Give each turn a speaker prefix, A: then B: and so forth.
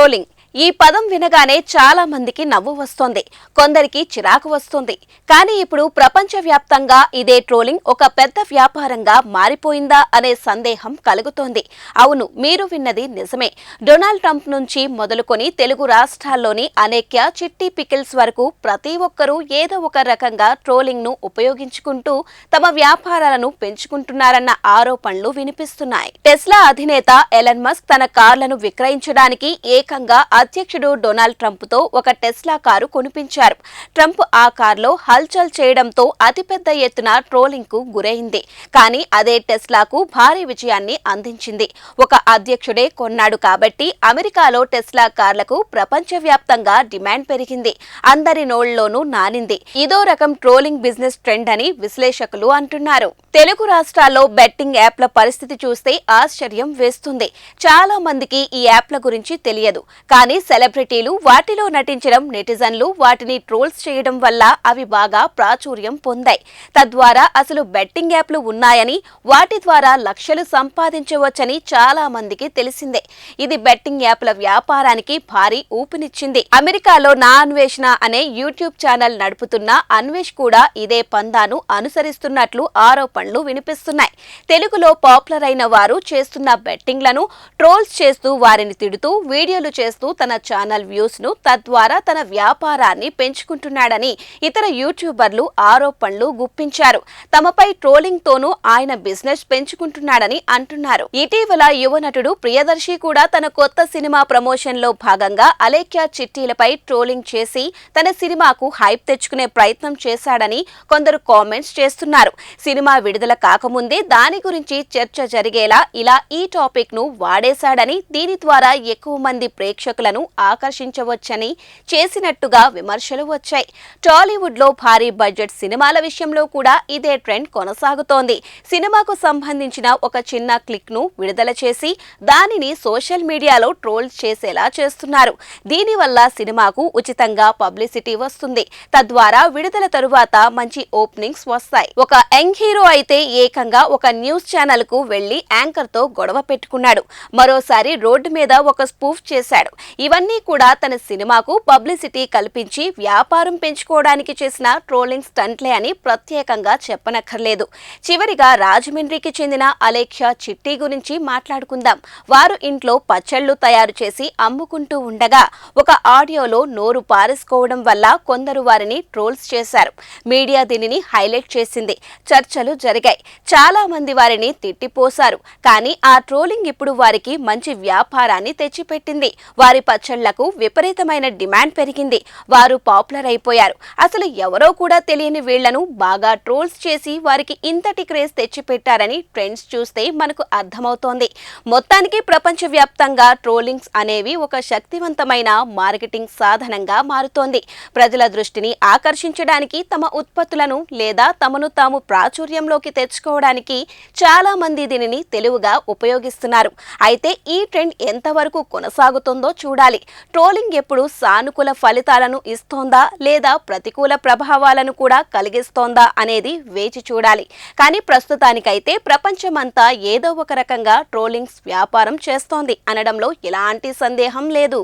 A: Trolling ఈ పదం వినగానే చాలా మందికి నవ్వు వస్తోంది. కొందరికి చిరాకు వస్తుంది. కానీ ఇప్పుడు ప్రపంచవ్యాప్తంగా ఇదే ట్రోలింగ్ ఒక పెద్ద వ్యాపారంగా మారిపోయిందా అనే సందేహం కలుగుతోంది. అవును మీరు విన్నది నిజమే. డొనాల్డ్ ట్రంప్ నుంచి మొదలుకొని తెలుగు రాష్ట్రాల్లోని అనేక చిట్టి పికిల్స్ వరకు ప్రతి ఒక్కరూ ఏదో ఒక రకంగా ట్రోలింగ్ను ఉపయోగించుకుంటూ తమ వ్యాపారాలను పెంచుకుంటున్నారన్న ఆరోపణలు వినిపిస్తున్నాయి. టెస్లా అధినేత ఎలన్ మస్క్ తన కార్లను విక్రయించడానికి ఏకంగా అధ్యక్షుడు డొనాల్డ్ ట్రంప్తో ఒక టెస్లా కారు కొనిపించారు. ట్రంప్ ఆ కారులో హల్చల్ చేయడంతో అతిపెద్ద ఎత్తున ట్రోలింగ్కు గురైంది. కానీ అదే టెస్లాకు భారీ విజయాన్ని అందించింది. ఒక అధ్యక్షుడే కొన్నాడు కాబట్టి అమెరికాలో టెస్లా కార్లకు ప్రపంచవ్యాప్తంగా డిమాండ్ పెరిగింది. అందరి నోళ్ళోనూ నానింది. ఇదో రకం ట్రోలింగ్ బిజినెస్ ట్రెండ్ అని విశ్లేషకులు అంటున్నారు. తెలుగు రాష్ట్రాల్లో బెట్టింగ్ యాప్ల పరిస్థితి చూస్తే ఆశ్చర్యం వేస్తుంది. చాలా మందికి ఈ యాప్ల గురించి తెలియదు. కానీ సెలబ్రిటీలు వాటిలో నటించడం నెటిజన్లు వాటిని ట్రోల్స్ చేయడం వల్ల అవి బాగా ప్రాచుర్యం పొందాయి. తద్వారా అసలు బెట్టింగ్ యాప్లు ఉన్నాయని వాటి ద్వారా లక్షలు సంపాదించవచ్చని చాలా మందికి తెలిసిందే. ఇది బెట్టింగ్ యాప్ల వ్యాపారానికి భారీ ఊపినిచ్చింది. అమెరికాలో నా అన్వేషణ అనే యూట్యూబ్ ఛానల్ నడుపుతున్న అన్వేష్ కూడా ఇదే పందాను అనుసరిస్తున్నట్లు ఆరోపణలు వినిపిస్తున్నాయి. తెలుగులో పాపులర్ అయిన వారు చేస్తున్న బెట్టింగ్లను ట్రోల్స్ చేస్తూ వారిని తిడుతూ వీడియోలు చేస్తూ తన ఛానల్ వ్యూస్ను తద్వారా తన వ్యాపారాన్ని పెంచుకుంటున్నాడని ఇతర యూట్యూబర్లు ఆరోపణలు గుప్పించారు. తమపై ట్రోలింగ్ తోనూ ఆయన బిజినెస్ పెంచుకుంటున్నాడని అంటున్నారు. ఇటీవల యువ నటుడు ప్రియదర్శి కూడా తన కొత్త సినిమా ప్రమోషన్లో భాగంగా అలేఖ్య చిట్టీలపై ట్రోలింగ్ చేసి తన సినిమాకు హైప్ తెచ్చుకునే ప్రయత్నం చేశాడని కొందరు కామెంట్స్ చేస్తున్నారు. సినిమా విడుదల కాకముందే దాని గురించి చర్చ జరిగేలా ఇలా ఈ టాపిక్ను వాడేశాడని దీని ద్వారా ఎక్కువ మంది ప్రేక్షకుల ప్రేక్షకులను ఆకర్షించవచ్చని చేసినట్టుగా విమర్శలు వచ్చాయి. టాలీవుడ్లో భారీ బడ్జెట్ సినిమాల విషయంలో కూడా ఇదే ట్రెండ్ కొనసాగుతోంది. సినిమాకు సంబంధించిన ఒక చిన్న క్లిక్ను విడుదల చేసి దానిని సోషల్ మీడియాలో ట్రోల్ చేసేలా చేస్తున్నారు. దీనివల్ల సినిమాకు ఉచితంగా పబ్లిసిటీ వస్తుంది. తద్వారా విడుదల తరువాత మంచి ఓపెనింగ్స్ వస్తాయి. ఒక యంగ్ హీరో అయితే ఏకంగా ఒక న్యూస్ ఛానల్కు వెళ్ళి యాంకర్తో గొడవ పెట్టుకున్నాడు. మరోసారి రోడ్డు మీద ఒక స్పూఫ్ చేశాడు. ఇవన్నీ కూడా తన సినిమాకు పబ్లిసిటీ కల్పించి వ్యాపారం పెంచుకోవడానికి చేసిన ట్రోలింగ్ స్టంట్లే అని ప్రత్యేకంగా చెప్పనక్కర్లేదు. చివరిగా రాజమండ్రికి చెందిన అలేఖ్య చిట్టి గురించి మాట్లాడుకుందాం. వారు ఇంట్లో పచ్చళ్ళు తయారు చేసి అమ్ముకుంటూ ఉండగా ఒక ఆడియోలో నోరు పారేసుకోవడం వల్ల కొందరు వారిని ట్రోల్స్ చేశారు. మీడియా దీనిని హైలైట్ చేసింది. చర్చలు జరిగాయి. చాలా మంది వారిని తిట్టిపోశారు. కానీ ఆ ట్రోలింగ్ ఇప్పుడు వారికి మంచి వ్యాపారాన్ని తెచ్చిపెట్టింది. వారి పచ్చళ్ళకు విపరీతమైన డిమాండ్ పెరిగింది. వారు పాపులర్ అయిపోయారు. అసలు ఎవరో కూడా తెలియని వీళ్ళను బాగా ట్రోల్స్ చేసి వారికి ఇంతటి క్రేజ్ తెచ్చిపెట్టారని ట్రెండ్స్ చూస్తే మనకు అర్థమవుతోంది. మొత్తానికి ప్రపంచవ్యాప్తంగా ట్రోలింగ్స్ అనేవి ఒక శక్తివంతమైన మార్కెటింగ్ సాధనంగా మారుతోంది. ప్రజల దృష్టిని ఆకర్షించడానికి తమ ఉత్పత్తులను లేదా తమను తాము ప్రాచుర్యంలోకి తెచ్చుకోవడానికి చాలా మంది దీనిని తెలివిగా ఉపయోగిస్తున్నారు. అయితే ఈ ట్రెండ్ ఎంతవరకు కొనసాగుతుందో చూడాలి. ట్రోలింగ్ ఎప్పుడు సానుకూల ఫలితాలను ఇస్తోందా లేదా ప్రతికూల ప్రభావాలను కూడా కలిగిస్తోందా అనేది వేచి చూడాలి. కానీ ప్రస్తుతానికైతే ప్రపంచమంతా ఏదో ఒక రకంగా ట్రోలింగ్స్ వ్యాపారం చేస్తోంది అనడంలో ఎలాంటి సందేహం లేదు.